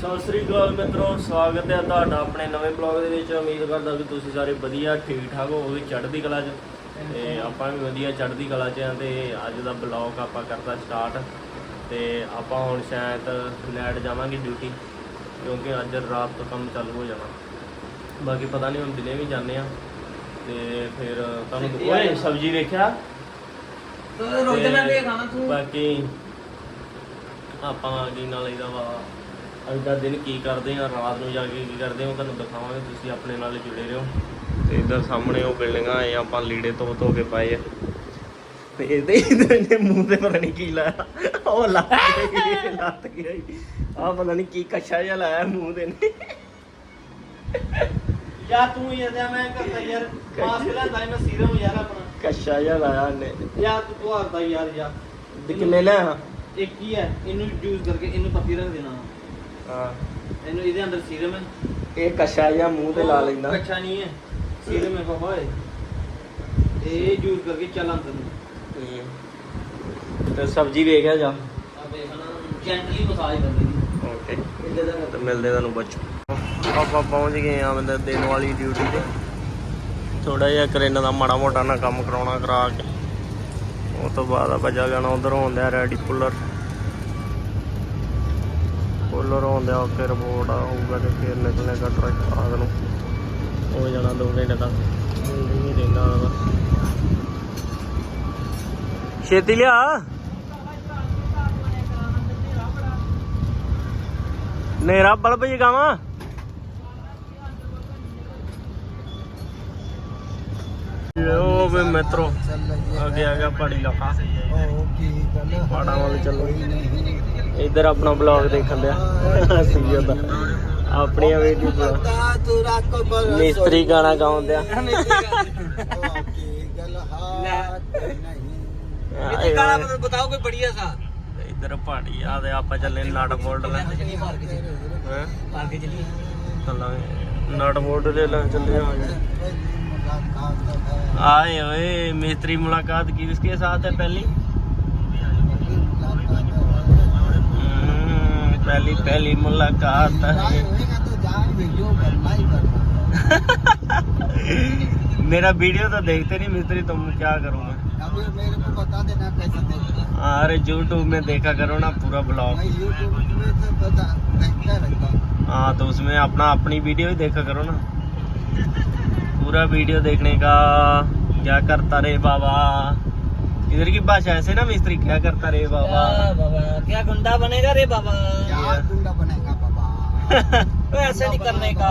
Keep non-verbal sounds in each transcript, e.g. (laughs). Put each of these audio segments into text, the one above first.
ਸਤਿ ਸ੍ਰੀ ਅਕਾਲ ਮਿੱਤਰੋ ਸਵਾਗਤ ਹੈ ਤੁਹਾਡਾ ਆਪਣੇ ਨਵੇਂ ਬਲੌਗ ਦੇ ਵਿੱਚ। ਉਮੀਦ ਕਰਦਾ ਵੀ ਤੁਸੀਂ ਸਾਰੇ ਵਧੀਆ ਠੀਕ ਠਾਕ ਹੋਵੋਗੇ ਚੜ੍ਹਦੀ ਕਲਾ 'ਚ। ਤੇ ਆਪਾਂ ਵੀ ਵਧੀਆ ਚੜ੍ਹਦੀ ਕਲਾ 'ਚ ਆਂ ਤੇ ਅੱਜ ਦਾ ਬਲੌਗ ਆਪਾਂ ਕਰਦਾ ਸਟਾਰਟ ਤੇ ਆਪਾਂ ਹੁਣ ਸ਼ਾਇਦ ਲੈਟ ਜਾਵਾਂਗੇ ਡਿਊਟੀ ਕਿਉਂਕਿ ਅੱਜ ਰਾਤ ਤੋਂ ਕੰਮ ਚਾਲੂ ਹੋ ਜਾਣਾ। ਬਾਕੀ ਪਤਾ ਨਹੀਂ ਹੁਣ ਦਿਨੇ ਵੀ ਜਾਂਦੇ ਆ ਤੇ ਫਿਰ ਤੁਹਾਨੂੰ ਓਏ। ਸਬਜ਼ੀ ਵੇਖਿਆ? ਤੂੰ ਰੋਟੀ ਨਾਲ ਦੇ ਖਾਣਾ ਤੂੰ। ਬਾਕੀ ਆਪਾਂ ਕੀ ਨਾਲ ਲਈਦਾ ਵਾ ਅੱਜ ਦਾ ਦਿਨ ਕੀ ਕਰਦੇ ਆ? ਰਾਤ ਨੂੰ ਜਾ ਕੇ ਕੀ ਕਰਦੇ ਆ ਉਹ ਤੁਹਾਨੂੰ ਦਿਖਾਵਾਂਗੇ ਤੁਸੀਂ ਆਪਣੇ ਨਾਲ ਜੁੜੇ ਰਹੋ। ਤੇ ਇਧਰ ਸਾਹਮਣੇ ਉਹ ਬਿਲਡਿੰਗਾਂ ਆਏ ਆਪਾਂ ਲੀੜੇ ਧੋ ਧੋ ਕੇ ਪਾਏ ਆ। ਤੇ ਇਹਦੇ ਇਹਦੇ ਮੂੰਹ ਤੇ ਪਤਾ ਨਹੀਂ ਕੀ ਲਾਇਆ। ਉਹ ਲੱਤ ਗਈ ਲੱਤ ਗਈ। ਆ ਪਤਾ ਨਹੀਂ ਕੀ ਕੱਛਾ ਜਿਹਾ ਲਾਇਆ ਮੂੰਹ ਦੇ ਨੇ ਯਾਰ ਤੂੰ ਹੀ ਇਹਦਾ ਮੈਂ ਕਰਦਾ ਯਾਰ। ਮਾਸਕ ਲੈਂਦਾ ਮੈਂ ਸੀਰਮ ਯਾਰ ਆਪਣਾ। ਕੱਛਾ ਜਿਹਾ ਲਾਇਆ ਨੇ ਯਾਰ ਤੂੰ ਤੁਹਾਡਾ ਯਾਰ ਤੇ ਕਿੰਨੇ ਲਿਆ ਇੱਕ ਹੀ ਹੈ ਇਹਨੂੰ ਯੂਜ਼ ਕਰਕੇ ਇਹਨੂੰ ਪੱਤੀ ਰੱਖ ਦੇਣਾ। ਹਾਂ। ਇਹਨੂੰ ਇਹਦੇ ਅੰਦਰ ਸੀਰਮ ਹੈ? ਇਹ ਕੱਛਾ ਜਿਹਾ ਮੂੰਹ ਤੇ ਲਾ ਲੈਂਦਾ। ਅੱਛਾ ਨਹੀਂ ਹੈ। ਸੀਰਮ ਹੈ ਬਾਬਾ ਇਹ। ਇਹ ਯੂਜ਼ ਕਰਕੇ ਚੱਲ ਅੰਦਰ ਨੂੰ। ਤੇ ਸਬਜ਼ੀ ਵੇਖਿਆ ਜਾ। ਆ ਦੇਖਣਾ ਜੈਂਟਲੀ ਮਸਾਜ ਕਰ ਦੇਣੀ ਓਕੇ। ਇਹਦੇ ਦਾ ਤੇ ਮਿਲਦੇ ਤੁਹਾਨੂੰ ਬੱਚੋ ਆਪਾਂ ਪਹੁੰਚ ਗਏ ਆ ਬੰਦੇ ਦਿਨ ਵਾਲੀ ਡਿਊਟੀ ਤੇ। ਥੋੜਾ ਜਿਹਾ ਕਰੇਨਾ ਦਾ ਮਾੜਾ ਮੋਟਾ ਨਾ ਕੰਮ ਕਰਾਉਣਾ ਕਰਾ ਕੇ। ਉਹ ਤੋਂ ਬਾਅਦ ਆਪਾਂ ਜਾ ਜਾਣਾ ਉਧਰ ਹੁੰਦਿਆ ਰੈਡੀ ਪੁੱਲਰ। ਪੁੱਲਰ ਹੁੰਦਿਆ ਓਕੇ ਰਿਪੋਰਟ ਆਊਗਾ ਤੇ ਫਿਰ ਨਿਕਲੇਗਾ ਟਰੱਕ ਰਾਤ ਨੂੰ। ਹੋ ਜਾਣਾ 2 ਘੰਟੇ ਤੱਕ। ਨਹੀਂ ਰਹਿੰਦਾ ਉਹਦਾ ਛੇਤੀ ਲਿਆ। ਨੇਰਾ ਬਲਬ ਜਗਾਵਾਂ ਉਹ ਵੀ ਮਿੱਤਰੋ ਅੱਗੇ ਆ ਗਿਆ ਪਹਾੜੀ ਇਲਾਕਾ। ਪਹਾੜਾਂ ਵੱਲ ਚੱਲੋ। ਇੱਧਰ ਆਪਣਾ ਬਲੌਗ ਦੇਖਣ ਦਿਆ ਸੀ ਜਾਂਦਾ ਆਪਣੀਆਂ ਵੀਡੀਓ ਮਿਸਤਰੀ ਗਾਣਾ ਗਾਉਂਦੇ ਆ ਇਹ ਗਾਣਾ ਮਤਲਬ ਬਤਾਓ ਕੋਈ ਬੜੀਆ ਸਾ। ਇੱਧਰ ਪਹਾੜੀ ਆ ਤੇ ਆਪਾਂ ਚੱਲੇ ਨਟ ਬੋਲਟ ਲੈ ਹੈਂ? ਚਲੀ। ਚੱਲਾਂਗੇ। ਨਟ ਬੋਲਟ ਲੈ ਲੈ ਚੱਲੇ ਆ। आए ओए मिस्त्री मुलाकात की किसके साथ है पहली हम्म, पहली पहली मुलाकात है मेरा वीडियो तो देखते नहीं मिस्त्री तुम क्या करूँ मैं मेरे को बता देना कैसे देखना अरे यूट्यूब में देखा करो ना पूरा ब्लॉग मैं यूट्यूब में तो बता देखता रहता हूँ हाँ तो उसमें अपना अपनी वीडियो ही देखा करो ना पूरा वीडियो देखने का क्या करता रे बाबा इधर की भाषा ऐसे ना मिस्त्री क्या करता रे बाबा बाबा क्या गुंडा बनेगा रे बाबा क्या गुंडा बनेगा बाबा तो ऐसे नहीं करने का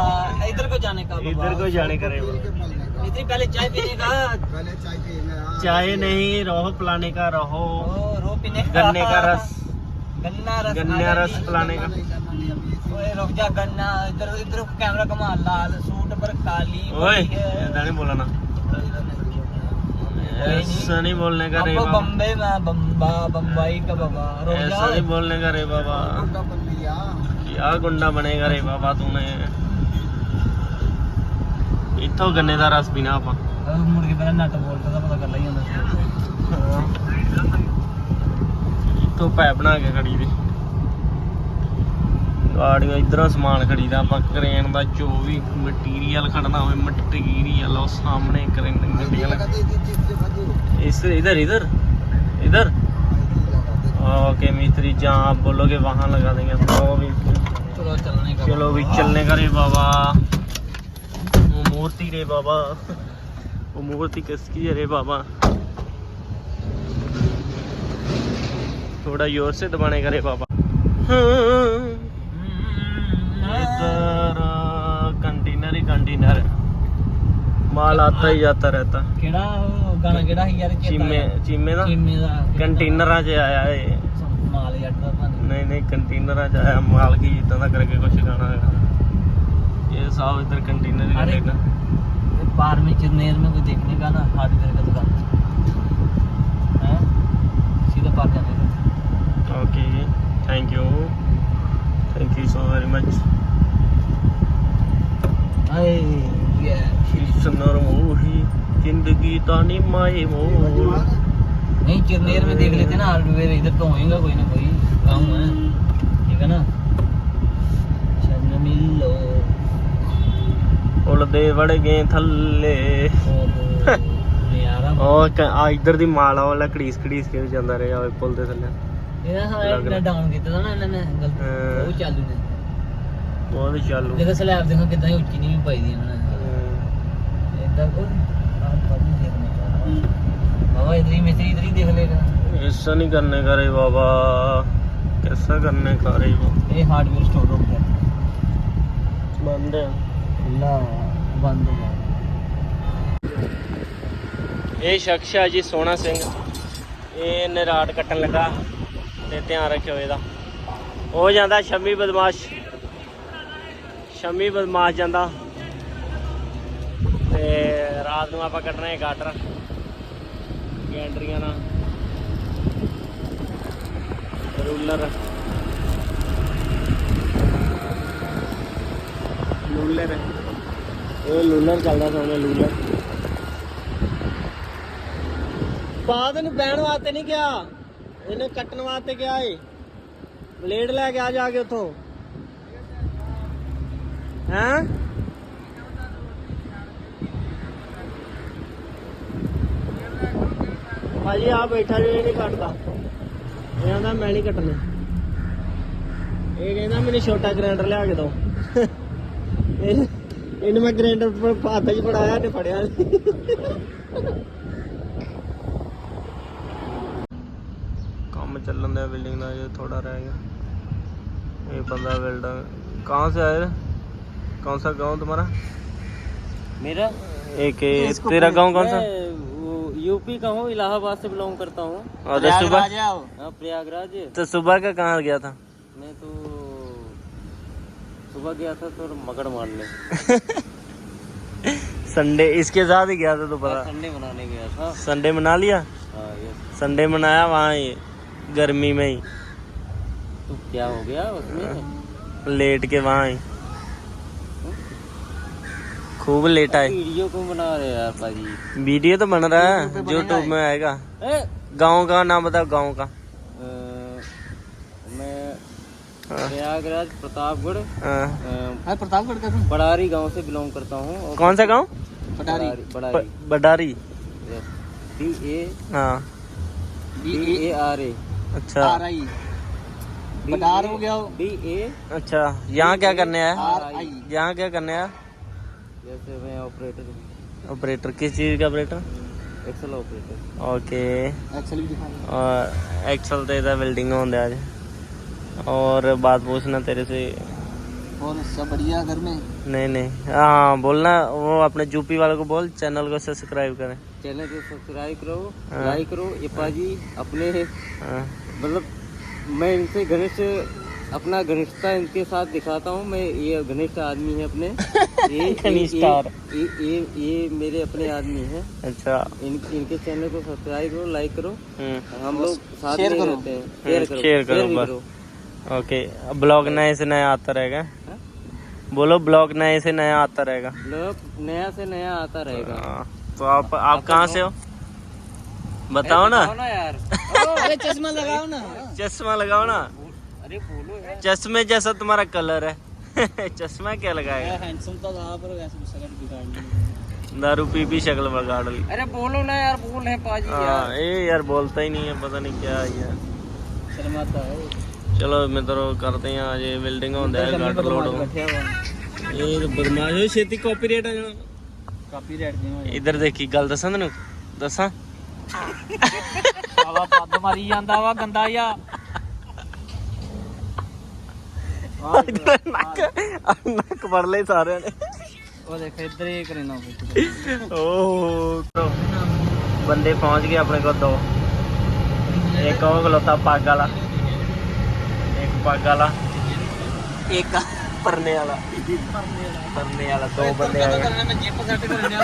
इधर को जाने का बाबा। इधर को जाने का रे पी के बाबा मलने का इतनी पहले चाय पीने का पहले चाय पीना चाय नहीं रहो पिलाने का रहो ओ, रो पीने का गन्ने का रस गन्ना रस गन्ने खाने रस की। पिलाने का ओए रुक जा गन्ना इधर इधर कैमरा कमा लाल सूट पर काली ओए बड़ी है। ऐसा नहीं बोला ना ऐसा नहीं बोलने का रे अब बाबा बम्बे में बम्बा बम्बई का बाबा रुक जा ऐसा नहीं बोलने का रे बाबा गुंडा बन लिया क्या गुंडा बनेगा रे बाबा तूने इथों गन्ने ਦਾ ਰਸ ਪੀਣਾ ਆਪਾਂ अब मुड़ के पहले नट बोल का पता कर लगी ਜਾਂਦਾ ਇਥੋਂ ਪੈ ਬਣਾ ਕੇ ਖੜੀ ਦੀ ਗਾੜੀਆਂ ਇਧਰੋਂ ਸਮਾਨ ਖੜੀਦਾ ਆਪਾਂ ਕਰੇਨ ਦਾ ਜੋ ਵੀ ਮਟੀਰੀਅਲ ਖੜਨਾ ਹੋਵੇ ਮਟੀਰੀਅਲ ਉਹ ਸਾਹਮਣੇ ਕਰੇਨ ਗੱਡੀਆਂ लगा ਲਗਾ दे दी चिप से बदू इस इधर इधर इधर ओके मिस्त्री जहाँ आप बोलोगे वहाँ लगा देंगे तो भी चलो चलने का चलो भी चलने का रे बाबा वो मूर्ति रे बाबा वो मूर्ति किसकी है रे बाबा थोड़ा जोर से दबाने का रे बाबा इधर माल आता ही जाता रहता ਕਿਹੜਾ ਉਹ ਗਾਣਾ ਕਿਹੜਾ ਸੀ ਯਾਰ ਚੇਤਾ चीमे ਆਇਆ? चीमे ਦਾ ਚੀਮੇ ਦਾ ਕੰਟੇਨਰਾਂ 'ਚ ਆਇਆ ਏ ਮਾਲ ਜੱਟ ਦਾ ਤੁਹਾਨੂੰ ਨਹੀਂ ਨਹੀਂ ਕੰਟੇਨਰਾਂ 'ਚ ਆਇਆ ਮਾਲ ਕੀ ਇਦਾਂ ਦਾ ਕਰਕੇ ਕੁਝ ਗਾਣਾ ਹੈਗਾ ਇਹ ਸਾਹ ਇਧਰ ਕੰਟੇਨਰ ਹੀ अरे ਕੰਟੇਨਰ बार में चिरनेर में कोई देखने का ना हार्डवेयर का दुकान है सीधा पार जाने का okay thank you thank you so very much अरे कृष्णर मोही जिंदगी तानी माए मोह नहीं चिरनेर में देख लेते ना हार्डवेयर इधर तो होएगा कोई ना कोई काम है ठीक है ना शरण मिल लो ਉਲਦੇ ਵੜ ਥੱਲੇ। ਉਹ ਆ ਇਧਰ ਦੀ ਮਾਲਾ ਵਾਲਾ ਕੜੀਸ ਕੜੀਸ ਕੇ ਜਾਂਦਾ ਰਿਹਾ ਓਏ ਪੁਲ ਦੇ ਥੱਲੇ। ਇਹਦਾ ਸਾਰਾ ਇੰਨਾ ਡਾਊਨ ਕੀਤਾ ਨਾ ਇਹਨਾਂ ਨੇ ਗਲਤ ਉਹ ਚਾਲੂ ਨੇ ਬਹੁਤ ਚਾਲੂ ਦੇਖੋ ਸਲੈਬ ਦੇਖੋ ਕਿਦਾਂ ਉੱਚੀ ਨਹੀਂ ਪਾਈ ਦੀ ਇਹਨਾਂ ਨੇ। ਇਦਾਂ ਕੋ ਆਪ ਪਾਣੀ ਦੇਖਣਾ ਬਾਬਾ ਇਧਰ ਹੀ ਮਿਸਤਰੀ ਇਧਰ ਹੀ ਦੇਖ ਲੇਗਾ ऐसा नहीं करने का रे बाबा कैसा करने का रे बाबा ਇਹ ਹਾਰਡਵੇਅਰ ਸਟੋਰ ਹੋ ਗਿਆ बंद है ਲਾ ਬੰਦ ਹੋ ਗਿਆ ਇਹ ਸ਼ਖਸ ਹੈ ਜੀ ਸੋਹਣਾ ਸਿੰਘ ਇਹ ਨਿਰਾਟ ਕੱਟਣ ਲੱਗਾ ਤੇ ਧਿਆਨ ਰੱਖਿਓ ਇਹਦਾ ਉਹ ਜਾਂਦਾ ਸ਼ਮੀ ਬਦਮਾਸ਼ ਸ਼ਮੀ ਬਦਮਾਸ਼ ਜਾਂਦਾ ਤੇ ਰਾਤ ਨੂੰ ਆਪਾਂ ਕੱਢਣਾ ਹੈ ਗਾਟਰ ਗੈਂਡਰੀਆਂ ਨਾਲ। ਰੂਲਰ। ਲੂਲਰ। ਇਹ ਲੂਲਰ ਚੱਲਦਾ ਸੋਹਣੇ ਲੂਲਰ। ਬਾਦ ਨੂੰ ਬਹਿਣ ਵਾਸਤੇ ਨਹੀਂ ਗਿਆ ਇਹਨੇ ਕੱਟਣ ਵਾਸਤੇ ਗਿਆ ਏ। ਬਲੇਡ ਲੈ ਕੇ ਆ ਜਾ ਕੇ ਉੱਥੋਂ। ਹੈਂ? ਭਾਜੀ ਆ ਬੈਠਾ ਜੇ ਨਹੀਂ ਕੱਟਦਾ। ਇਹ ਆਂਦਾ ਮੈਂ ਨਹੀਂ ਕੱਟਨੇ ਇਹ ਕਹਿੰਦਾ ਮੈਨੂੰ ਛੋਟਾ ਗ੍ਰੈਂਡਰ ਲਿਆ ਕੇ ਦਿਓ। ਇਹਨੂੰ ਮੈਂ ਗ੍ਰੈਂਡਰ ਪਰ ਪਾਤਾ ਹੀ ਫੜਾਇਆ ਤੇ ਫੜਿਆ ਕੰਮ ਚੱਲਣ ਦਾ ਬਿਲਡਿੰਗ ਦਾ ਜੇ ਥੋੜਾ ਰਹਿ ਗਿਆ। ਇਹ ਬੰਦਾ ਬਿਲਡਰ ਕਹਾਂ ਸੇ ਆਇਆ? कौन सा गांव तुम्हारा मेरा एक तेरा गांव कौन सा यूपी का हूँ इलाहाबाद से बिलोंग करता हूँ। और सुबह? हाँ, प्रयागराज। तो सुबह का कहाँ गया था? मैं तो सुबह गया था तो मगड़ मारने संडे (laughs) इसके साथ ही गया था तो पता। संडे मनाने गया था। संडे मना लिया? हाँ संडे मनाया वहाँ ही गर्मी में ही। तो क्या हो गया उसमें? लेट के वहाँ ही। खूब लेटा है वीडियो क्यों बना रहे यार भाजी वीडियो तो बन रहा है यूट्यूब में आएगा। गाँव का नाम बताओ गाँव का। मैं हाँ, प्रयागराज प्रतापगढ़ हाँ। प्रतापगढ़ का बड़ारी गाँव से बिलोंग करता हूँ और कौन सा गाँव? बड़ारी। बडारी बी ए हाँ। बी ए आर ए अच्छा। आर आई पटार हो गया बी ए अच्छा यहाँ क्या करने आया? यहाँ क्या करने आया? जैसे मैं ऑपरेटर ऑपरेटर किस चीज़ का operator Excel operator okay Excel भी और एक्सेल तो इधर बिल्डिंग होंगे आज। और बात पूछना तेरे से। और सब बढ़िया घर में? नहीं नहीं। हाँ बोलना वो अपने जूपी वालों को बोल चैनल को सब्सक्राइब करें। चैनल को सब्सक्राइब करो हाँ। लाइक करो ये पाजी अपने हाँ। मतलब मैं इनसे घर से अपना घनिष्ठता इनके साथ दिखाता हूँ। मैं ये घनिष्ठ आदमी है अपने। (laughs) ये ये- ये- ये ये ये मेरे अपने आदमी है। अच्छा। इन इनके चैनल को सब्सक्राइब करो लाइक करो। हम्म। हम लोग साथ शेयर में करो। रहते हैं। शेयर करो। शेयर करो बस। ओके ब्लॉग नए से नया आता रहेगा। हाँ? बोलो ब्लॉग नए से नया आता रहेगा। मतलब नया से नया आता रहेगा। हाँ, तो आप आप कहाँ से हो? बताओ ना। यार। (laughs) चश्मा लगाओ ना। चश्मा लगाओ ना। अरे बोलो यार चश्मे जैसा तुम्हारा कलर है चश्मा क्या लगाएगा हैंडसम तो था पर वैसे शक्ल बिगाड़ ली दारू पी पी शक्ल बगाड़ ली अरे बोलो ना यार बोल रहे पाजी हाँ यार ये यार बोलता ही नहीं है पता नहीं क्या है यार शर्माता है चलो मित्रों करते हैं आज ये बिल्डिंग होता है गाटर लोड हो बैठे हुआ ये तो बदमाश हो छेती कॉपीराइट आ जाना ਕਾਪੀ ਰੈਟ ਦੇ ਇੱਧਰ ਦੇਖੀ ਗੱਲ ਦੱਸਾਂ ਤੈਨੂੰ ਦੱਸਾਂ ਸਾਲਾ ਪੱਦ ਮਾਰੀ ਜਾਂਦਾ ਵਾ ਗੰਦਾ ਜਿਹਾ ਨੱਕ ਨੱਕ ਫੜ ਲਏ ਸਾਰਿਆਂ ਨੇ ਉਹ ਦੇਖ ਇੱਧਰ ਹੀ ਕਰਨਾ ਓਹ ਬੰਦੇ ਪਹੁੰਚ ਗਏ ਆਪਣੇ ਕੋਲ ਦੋ ਇੱਕ ਉਹ ਖਲੋਤਾ ਪੱਗ ਵਾਲਾ। ਇੱਕ ਪੱਗ ਵਾਲਾ ਇੱਕ ਪਰਨੇ ਵਾਲਾ ਪਰਨੇ ਵਾਲਾ ਦੋ ਬੰਦੇ ਆ ਗਏ ਮੈਂ ਜਿੱਪ ਸੈੱਟ ਕਰਨੇ ਆ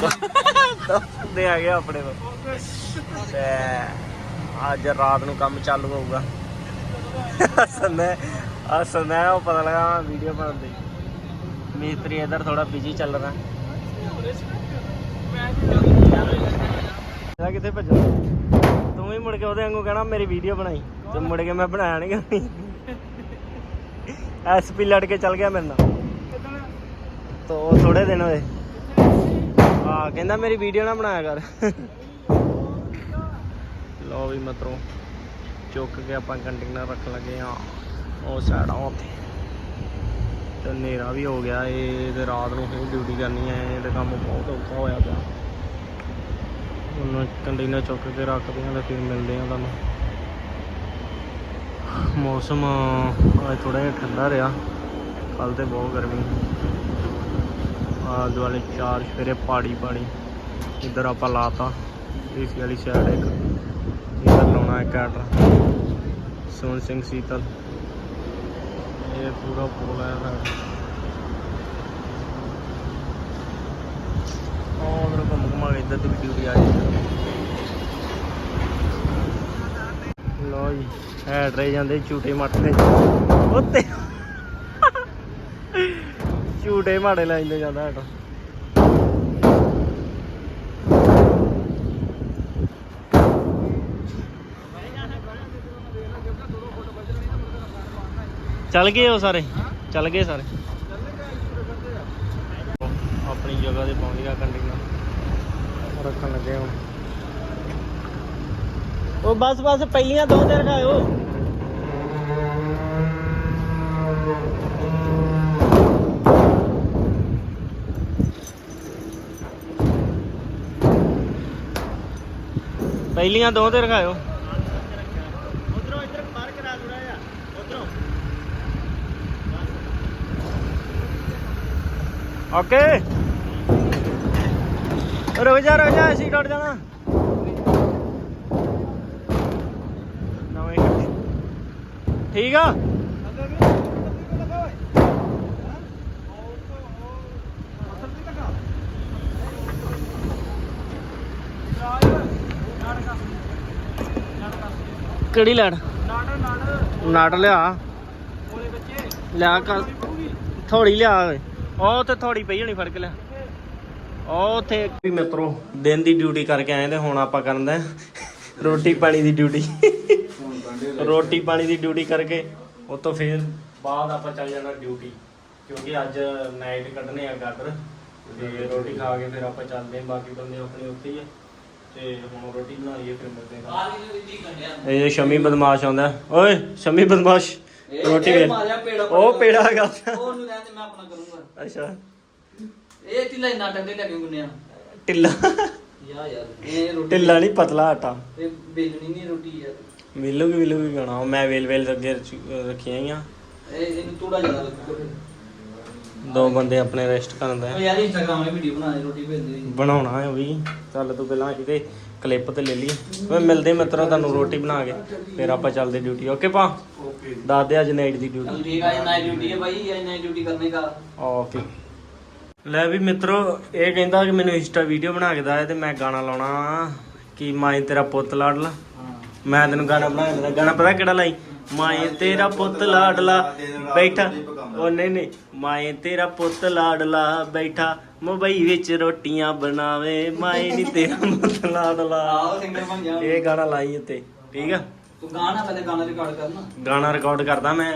ਦੋ ਬੰਦੇ ਆ ਗਏ ਆਪਣੇ ਕੋਲ। ਤੇ ਅੱਜ ਰਾਤ ਨੂੰ ਕੰਮ ਚਾਲੂ ਹੋਊਗਾ। ਸੰਨੇ ਆ ਸੰਨੇ ਉਹ ਪਤਾ ਲਗਾ ਵੀਡੀਓ ਬਣਾਉਂਦੇ ਮਿਸਤਰੀ ਇਧਰ ਥੋੜਾ ਬਿਜ਼ੀ ਚੱਲ ਰਿਹਾ। ਇਹਦਾ ਕਿੱਥੇ ਭੱਜਣਾ? ਤੂੰ ਵੀ ਮੁੜ ਕੇ ਉਹਦੇ ਵਾਂਗੂ ਕਹਿਣਾ, ਮੇਰੀ ਵੀਡੀਓ ਬਣਾਈ। ਤੇ ਮੁੜ ਕੇ ਮੈਂ ਬਣਾਇਆ ਨਹੀਂ ਕਰਨੀ ਐਸਪੀ ਲੜ ਕੇ ਚੱਲ ਗਿਆ ਮੇਰੇ ਨਾਲ। ਤੋ ਥੋੜੇ ਦਿਨ ਹੋਏ। ਆ ਕਹਿੰਦਾ ਮੇਰੀ ਵੀਡੀਓ ਨਾ ਬਣਾਇਆ ਕਰ। ਲੋ ਵੀ ਮਤਰੋ, ਚੁੱਕ ਕੇ ਆਪਾਂ ਕੰਟੇਨਰ ਰੱਖਣ ਲੱਗੇ ਆ ਉਹ ਸਾਈਡ ਆ ਉੱਥੇ। ਤੇ ਹਨੇਰਾ ਵੀ ਹੋ ਗਿਆ ਇਹ ਤੇ ਰਾਤ ਨੂੰ ਫਿਰ ਡਿਊਟੀ ਕਰਨੀ ਹੈ ਇਹ ਤੇ ਕੰਮ ਬਹੁਤ ਔਖਾ ਹੋਇਆ ਪਿਆ। ਹੁਣ ਕੰਟੇਨਰ ਚੁੱਕ ਕੇ ਰੱਖਦੇ ਹਾਂ ਤੇ ਫਿਰ ਮਿਲਦੇ ਹਾਂ ਤੁਹਾਨੂੰ। ਮੌਸਮ ਅੱਜ ਥੋੜਾ ਜਿਹਾ ਠੰਡਾ ਰਿਹਾ। ਕੱਲ ਤੇ ਬਹੁਤ ਗਰਮੀ। ਆਲੇ ਦੁਆਲੇ ਚਾਰ ਸਵੇਰੇ ਪਹਾੜੀ ਪਾਣੀ, ਇੱਧਰ ਆਪਾਂ ਲਾਤਾ। ਇਸ ਵਾਲੀ ਸਾਈਡ ਇੱਕ, ਇੱਧਰ ਲਾਉਣਾ ਹੈ ਕੈਟਰ ਸੋਨ ਸਿੰਘ ਸੀਤਲ। ਇਹ ਪੂਰਾ ਪੁਲ ਹੈ ਸਾਡਾ ਉਹ ਉਧਰ ਘੁੰਮ ਘੁਮਾ ਕੇ ਇੱਧਰ ਦੀ ਡਿਊਟੀ ਆ ਜਾਂਦੀ ਲੋ ਹੈਡ ਰਹੇ ਜਾਂਦੇ ਝੂਟੇ ਮੱਟਦੇ ਉੱਤੇ। ਝੂਟੇ ਮਾੜੇ ਲਾਈਂਦੇ ਜਾਂਦਾ ਹੈਡ ਚੱਲ ਗਏ ਉਹ ਸਾਰੇ। ਚੱਲ ਗਏ ਸਾਰੇ। ਆਪਣੀ ਜਗ੍ਹਾ ਤੇ ਪਹੁੰਚ ਗਿਆ ਕੰਟੀਨਾ ਰੱਖਣ ਲੱਗੇ ਹੁਣ। ਉਹ ਬਸ ਬਸ ਪਹਿਲੀਆਂ ਦੋ ਤੇ ਰਖਾਇਓ। ਪਹਿਲੀਆਂ ਦੋ ਤੇ ਰਖਾਇਓ ਉਧਰੋਂ ਇੱਧਰ ਬਾਹਰ ਕਰਾ ਥੋੜਾ ਜਿਹਾ ਉਧਰੋਂ ਓਕੇ। ਰੁਕ ਜਾ ਰੁਕ ਜਾ ਅਸੀਂ ਟੁੱਟ ਜਾਣਾ। ਠੀਕ ਆ? ਕਿਹੜੀ ਲੈਣ? ਨਾਟ ਲਿਆ। ਲਿਆ ਕਰ। ਥੋੜੀ ਲਿਆ ਓਏ। ਉਹ ਤੇ ਥੋੜੀ ਪਈ ਹੋਣੀ ਫੜ ਕੇ ਲਿਆ ਉਹ ਉੱਥੇ ਵੀ ਮਿੱਤਰੋ ਦਿਨ ਦੀ ਡਿਊਟੀ ਕਰਕੇ ਆਏ ਤੇ ਹੁਣ ਆਪਾਂ ਕਰਨਾ ਰੋਟੀ ਪਾਣੀ ਦੀ ਡਿਊਟੀ ਰੋਟੀ ਪਾਣੀ ਦੀ ਡਿਊਟੀ ਕਰਕੇ ਉਹ ਤੋਂ ਫਿਰ ਬਾਅਦ ਆਪਾਂ ਚੱਲ ਜਾਣਾ ਡਿਊਟੀ ਕਿਉਂਕਿ ਅੱਜ ਨਾਈਟ ਕੱਢਨੇ ਆ ਗਾਦਰ ਤੇ ਰੋਟੀ ਖਾ ਕੇ ਫਿਰ ਆਪਾਂ ਚੱਲਦੇ ਹਾਂ ਬਾਕੀ ਬੰਦੇ ਆਪਣੇ ਉੱਥੇ ਹੀ ਆ ਤੇ ਹੁਣ ਰੋਟੀ ਬਣਾਈਏ ਫਿਰ ਮਿਲਦੇ ਹਾਂ। ਇਹ ਸ਼ਮੀ ਬਦਮਾਸ਼ ਆਉਂਦਾ ਓਏ ਸ਼ਮੀ ਬਦਮਾਸ਼ ਰੋਟੀ ਵੇਲ ਉਹ ਪੇੜਾ ਹੈਗਾ। ਉਹਨੂੰ ਰਹਿਣ ਦੇ ਮੈਂ ਆਪਣਾ ਕਰੂੰਗਾ। ਅੱਛਾ। ਇਹ ਢਿੱਲਾ ਹੀ ਨਾਟਕ ਦੇ ਲੱਗੇ ਗੁੰਨਿਆ ਟਿੱਲਾ। ਯਾ ਯਾਰ ਇਹ ਰੋਟੀ ਢਿੱਲਾ ਨਹੀਂ ਪਤਲਾ ਆਟਾ। ਇਹ ਬੇਲਣੀ ਨਹੀਂ ਰੋਟੀ ਯਾਰ। ਮਿਲੂਗੀ ਮਿਲੂਗੀ ਗਾਣਾ ਉਹ ਮੈਂ ਵੇਲ ਵੇਲ ਅੱਗੇ ਰਚ- ਰੱਖੀਆਂ ਹੀ ਆ। ਇਹ ਇਹਨੂੰ ਥੋੜਾ ਜ਼ਿਆਦਾ ਲੱਗੂਗਾ ਫਿਰ। ਦੋ ਬੰਦੇ ਆਪਣੇ ਰੈਸਟ ਕਰਨ ਦਾ ਉਹ ਯਾਰ ਇੰਸਟਾਗ੍ਰਾਮ 'ਤੇ ਵੀਡੀਓ ਬਣਾ ਦੇ ਰੋਟੀ ਭੇਜਦੇ ਸੀ ਬਣਾਉਣਾ ਹੈ ਉਹ ਵੀ। ਚੱਲ ਤੂੰ ਪਹਿਲਾਂ ਇਹਦੇ ਕਲਿੱਪ ਤੇ ਲੈ ਲਈ ਓਏ ਮਿਲਦੇ ਮਿੱਤਰੋ ਤੁਹਾਨੂੰ ਰੋਟੀ ਬਣਾ ਕੇ ਫਿਰ ਆਪਾਂ ਚੱਲਦੇ ਡਿਊਟੀ ਓਕੇ ਪਾ ਦੱਸ ਦੇ ਅੱਜ ਨਾਈਟ ਦੀ ਡਿਊਟੀ ਚਲ ਠੀਕ ਆ ਨਾਈਟ ਡਿਊਟੀ ਹੈ ਭਾਈ ਇਹ ਨਾਈਟ ਡਿਊਟੀ ਕਰਨੇ ਦਾ ਓਕੇ ਲੈ ਵੀ ਮਿੱਤਰੋ ਇਹ ਕਹਿੰਦਾ ਕਿ ਮੈਨੂੰ ਇੰਸਟਾ ਵੀਡੀਓ ਬਣਾ ਕੇ ਦਾ ਤੇ ਮੈਂ ਗਾਣਾ ਲਾਉਣਾ ਕਿ ਮਾਈ ਤੇਰਾ ਪੁੱਤ ਲਾਡਲਾ ਮੈਂ ਤੈਨੂੰ ਗਾਣਾ ਬਣਾ ਕੇ ਦਿੰਦਾ ਗਾਣਾ ਪਤਾ ਕਿਹੜਾ ਲਾਈ? ਮਾਏ ਤੇਰਾ ਪੁੱਤ ਲਾਡਲਾ ਬੈਠਾ। ਉਹ ਨਹੀਂ ਨਹੀਂ। ਮਾਏ ਤੇਰਾ ਪੁੱਤ ਲਾਡਲਾ ਬੈਠਾ। ਮੁੰਬਈ ਵਿੱਚ ਰੋਟੀਆਂ ਬਣਾਵੇ ਮਾਏ ਨਹੀਂ ਤੇਰਾ ਲਾਡਲਾ ਆਓ ਸਿੰਗਰ ਬਣ ਜਾ। ਇਹ ਗਾਣਾ ਲਾਈ ਉੱਤੇ ਠੀਕ ਆ? ਤੂੰ ਗਾਣਾ ਪਹਿਲੇ ਗਾਣਾ ਰਿਕਾਰਡ ਕਰਨਾ। ਗਾਣਾ ਰਿਕਾਰਡ ਕਰਦਾ ਮੈਂ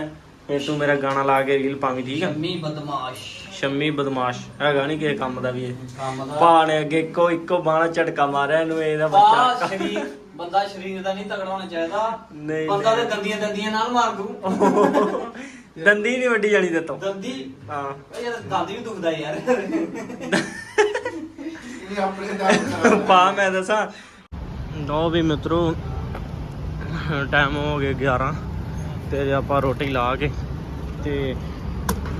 ਫਿਰ ਤੂੰ ਮੇਰਾ ਗਾਣਾ ਲਾ ਕੇ ਰੀਲ ਪਾਵੀਂ ਠੀਕ ਆ? ਸ਼ੰਮੀ ਬਦਮਾਸ਼। ਸ਼ੰਮੀ ਬਦਮਾਸ਼ ਹੈਗਾ ਨਹੀਂ ਕਿਸੇ ਕੰਮ ਦਾ ਵੀ ਇਹ। ਕੰਮ ਦਾ। ਭਾ ਨੇ ਅੱਗੇ ਇੱਕੋ ਇੱਕੋ ਬਾਣਾ ਝਟਕਾ ਮਾਰਿਆ ਇਹਨੂੰ ਇਹਦਾ ਆ ਬੱਚਾ ਸ਼ਰੀਰ ਬੰਦਾ ਸ਼ਰੀਰ ਦਾ ਨਹੀਂ ਤਗੜਾ ਹੋਣਾ ਚਾਹੀਦਾ। ਨਹੀਂ, ਬੰਦਾ ਤੇ ਨਹੀਂ। ਦੰਦੀਆਂ ਦੰਦੀਆਂ ਨਾਲ ਮਾਰ ਦੂ ਦੰਦੀ ਨਹੀਂ ਵੱਡੀ ਜਾਣੀ ਤੇ ਤੋਂ। ਦੰਦੀ? ਹਾਂ। ਓਏ ਯਾਰ ਦੰਦ ਵੀ ਦੁਖਦਾ ਯਾਰ। ਪਾ ਮੈਂ ਦੱਸਾਂ। ਨੋ ਵੀ ਮਿੱਤਰੋ ਟਾਈਮ ਹੋ ਗਿਆ 11 ਤੇ ਆਪਾਂ ਰੋਟੀ ਲਾ ਕੇ ਤੇ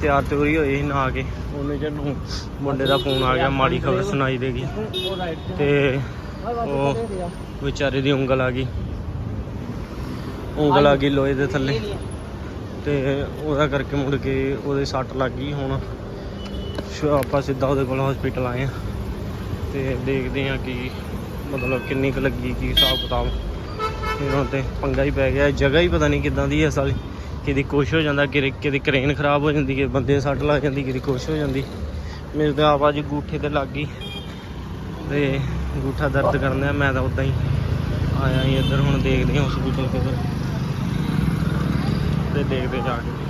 ਤਿਆਰ ਤਿਉਰੀ ਹੋਈ ਸੀ ਨਹਾ ਕੇ ਉਹਨੇ ਜਦੋਂ ਮੁੰਡੇ ਦਾ ਫੋਨ ਆ ਗਿਆ ਮਾੜੀ ਖਬਰ ਸੁਣਾਈ ਦੇਗੀ ਤੇ ਉਹ ਵਿਚਾਰੇ ਦੀ ਉਂਗਲ ਆ ਗਈ। ਉਂਗਲ ਆ ਗਈ ਲੋਹੇ ਦੇ ਥੱਲੇ। ਤੇ ਉਹਦਾ ਕਰਕੇ ਮੁੜ ਕੇ ਉਹਦੇ ਸੱਟ ਲੱਗ ਗਈ। ਹੁਣ ਆਪਾਂ ਸਿੱਧਾ ਉਹਦੇ ਕੋਲ ਹਸਪੀਟਲ ਆਏ ਆ ਤੇ ਦੇਖਦੇ ਆ ਕਿ ਮਤਲਬ ਕਿੰਨੀ ਕੁ ਲੱਗੀ, ਕੀ ਹਿਸਾਬ ਕਿਤਾਬ। ਫਿਰ ਹੁਣ ਤੇ ਪੰਗਾ ਹੀ ਪੈ ਗਿਆ। ਜਗ੍ਹਾ ਹੀ ਪਤਾ ਨਹੀਂ ਕਿੱਦਾਂ ਦੀ ਹੈ ਸਾਲੀ। ਕਿਤੇ ਕੁਛ ਹੋ ਜਾਂਦਾ, ਕਿਤੇ ਕਿਤੇ ਕਰੇਨ ਖਰਾਬ ਹੋ ਜਾਂਦੀ ਕਿ ਬੰਦੇ ਸੱਟ ਲੱਗ ਜਾਂਦੀ, ਕਿਤੇ ਕੁਛ ਹੋ ਜਾਂਦੀ। ਮੇਰੇ ਤਾਂ ਆਪ ਅੱਜ ਗੂਠੇ ਤੇ ਲੱਗ ਗਈ ਤੇ ਗੂਠਾ ਦਰਦ ਕਰਦਾ ਮੈਂ ਤਾਂ ਉਦਾਂ ਹੀ ਆਇਆ ਹੀ ਇੱਧਰ। ਹੁਣ ਦੇਖਦੇ ਹਾਂ ਹਸਪੀਟਲ ਕਿਧਰ ਤੇ ਦੇਖਦੇ ਜਾ ਕੇ।